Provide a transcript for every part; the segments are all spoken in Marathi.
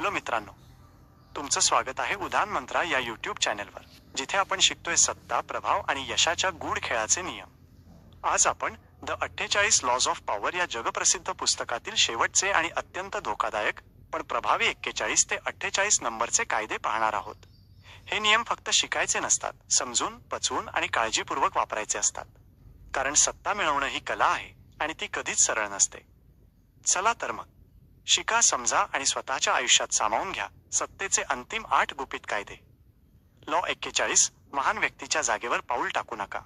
हॅलो मित्रांनो तुमचं स्वागत आहे उदान मंत्रा या युट्यूब चॅनेलवर जिथे आपण शिकतोय सत्ता प्रभाव आणि यशाच्या गूढ खेळाचे नियम. आज आपण द अठ्ठेचाळीस लॉज ऑफ पॉवर या जगप्रसिद्ध पुस्तकातील शेवटचे आणि अत्यंत धोकादायक पण प्रभावी एक्केचाळीस ते अठ्ठेचाळीस नंबरचे कायदे पाहणार आहोत. हे नियम फक्त शिकायचे नसतात समजून पचवून आणि काळजीपूर्वक वापरायचे असतात. कारण सत्ता मिळवणं ही कला आहे आणि ती कधीच सरळ नसते. चला तर मग शिका समजा आणि स्वतःच्या आयुष्यात सामावून घ्या. सत्तेचे अंतिम आठ गुपित कायदे. लॉ एक्केचाळीस महान व्यक्तीच्या जागेवर पाऊल टाकू नका.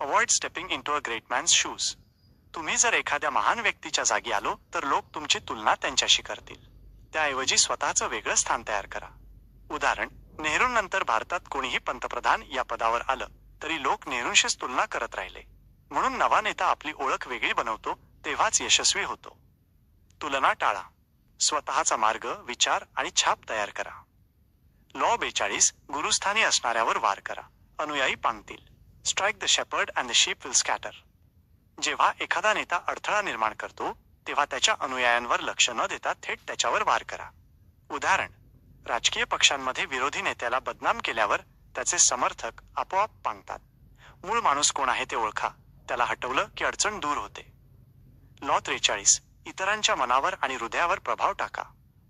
Avoid stepping into a great man's shoes तुम्ही जर एखाद्या महान व्यक्तीच्या जागी आलो तर लोक तुमची तुलना त्यांच्याशी करतील. त्याऐवजी स्वतःचं वेगळं स्थान तयार करा. उदाहरण नेहरूंनंतर भारतात कोणीही पंतप्रधान या पदावर आलं तरी लोक नेहरूंशीच तुलना करत राहिले. म्हणून नवा नेता आपली ओळख वेगळी बनवतो तेव्हाच यशस्वी होतो. तुलना टाळा. स्वतःचा मार्ग विचार आणि छाप तयार करा. लॉ बेचाळीस गुरुस्थानी असणाऱ्यावर वार करा. अनुयायी पांगतील. Strike the shepherd and the sheep will scatter जेव्हा एखादा नेता अडथळा निर्माण करतो तेव्हा त्याच्या अनुयायांवर लक्ष न देता थेट त्याच्यावर वार करा. उदाहरण राजकीय पक्षांमध्ये विरोधी नेत्याला बदनाम केल्यावर त्याचे समर्थक आपोआप पांगतात. मूळ माणूस कोण आहे ते ओळखा. त्याला हटवलं की अडचण दूर होते. लॉ त्रेचाळीस इतरांच्या मनावर आणि हृदयावर प्रभाव टाका.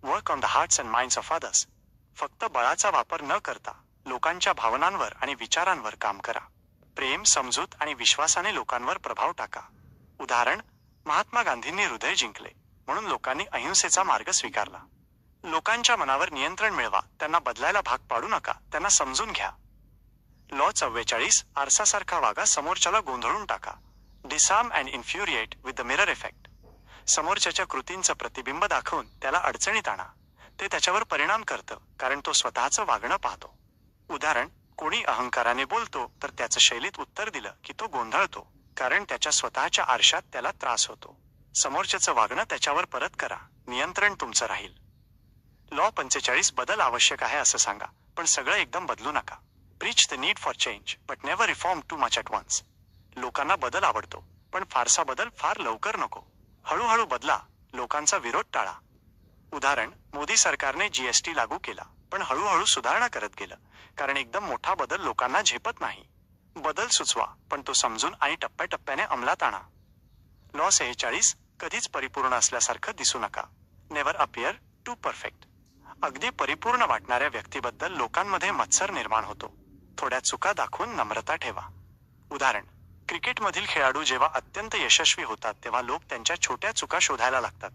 Work on the hearts and minds of others फक्त बळाचा वापर न करता लोकांच्या भावनांवर आणि विचारांवर काम करा. प्रेम समजूत आणि विश्वासाने लोकांवर प्रभाव टाका. उदाहरण महात्मा गांधींनी हृदय जिंकले म्हणून लोकांनी अहिंसेचा मार्ग स्वीकारला. लोकांच्या मनावर नियंत्रण मिळवा त्यांना बदलायला भाग पाडू नका त्यांना समजून घ्या. लॉ चव्वेचाळीस आरसासारखा वागा समोरच्याला गोंधळून टाका. Disarm and infuriate with the mirror effect समोरच्याच्या कृतींचं प्रतिबिंब दाखवून त्याला अडचणीत आणा. ते त्याच्यावर परिणाम करतं कारण तो स्वतःचं वागणं पाहतो. उदाहरण कोणी अहंकाराने बोलतो तर त्याचं शैलीत उत्तर दिलं की तो गोंधळतो कारण त्याच्या स्वतःच्या आरशात त्याला त्रास होतो. समोरच्याचं वागणं त्याच्यावर परत करा नियंत्रण तुमचं राहील. लॉ पंचेचाळीस बदल आवश्यक आहे असं सांगा पण सगळं एकदम बदलू नका. Preach the need for change but never reform too much at once लोकांना बदल आवडतो पण फारसा बदल फार लवकर नको. हळूहळू बदला. लोकांचा विरोध टाळा. उदाहरण मोदी सरकारने जीएसटी लागू केला पण हळूहळू सुधारणा करत गेलं. कारण एकदम मोठा बदल लोकांना झेपत नाही. बदल सुचवा पण तो समजून आणि टप्प्याटप्प्याने अंमलात आणा. लॉ सेहेचाळीस कधीच परिपूर्ण असल्यासारखं दिसू नका. नेव्हर अपियर टू परफेक्ट अगदी परिपूर्ण वाटणाऱ्या व्यक्तीबद्दल लोकांमध्ये मत्सर निर्माण होतो. थोड्या चुका दाखवून नम्रता ठेवा. उदाहरण क्रिकेटमधील खेळाडू जेव्हा अत्यंत यशस्वी होतात तेव्हा लोक त्यांच्या छोट्या चुका शोधायला लागतात.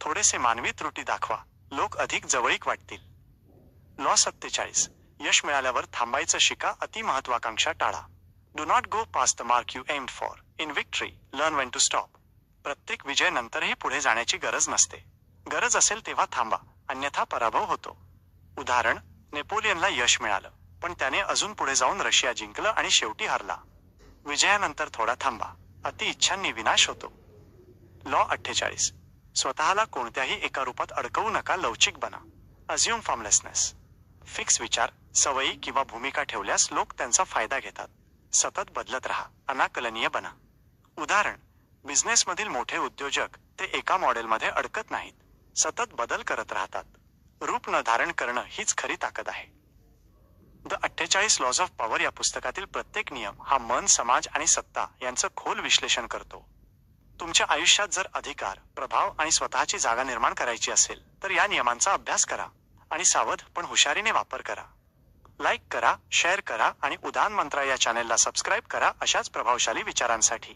थोडेसे मानवी त्रुटी दाखवा. लोक अधिक जवळीक वाटतील. लॉ सत्तेचाळीस. यश मिळाल्यावर थांबायचं शिका अति महत्वाकांक्षा टाळा. Do not go past the mark you aim for in victory learn when to stop प्रत्येक विजय नंतरही पुढे जाण्याची गरज नसते. गरज असेल तेव्हा थांबा. अन्यथा पराभव होतो. उदाहरण नेपोलियनला यश मिळालं. पण त्याने अजून पुढे जाऊन रशिया जिंकलं आणि शेवटी हरला. विजयानंतर थोडा थांबा. अति इच्छांनी विनाश होतो. लॉ अठ्ठेचाळीस. स्वतःला कोणत्याही एका रूपात अडकवू नका लवचिक बना. अझ्युम फॉर्मलेसनेस फिक्स विचार सवयी किंवा भूमिका ठेवल्यास लोक त्यांचा फायदा घेतात. सतत बदलत राहा. अनाकलनीय बना. उदाहरण बिझनेसमधील मोठे उद्योजक ते एका मॉडेलमध्ये अडकत नाहीत. सतत बदल करत राहतात. रूप न धारण करणं हीच खरी ताकद आहे. द अठ्ठेचाळीस लॉज ऑफ पॉवर या पुस्तकातील प्रत्येक नियम हा मन समाज आणि सत्ता यांचं खोल विश्लेषण करतो. तुमच्या आयुष्यात जर अधिकार प्रभाव आणि स्वतःची जागा निर्माण करायची असेल तर या नियमांचा अभ्यास करा आणि सावध पण हुशारीने वापर करा. लाईक करा शेअर करा आणि उदान मंत्रा या चॅनेलला सबस्क्राईब करा अशाच प्रभावशाली विचारांसाठी.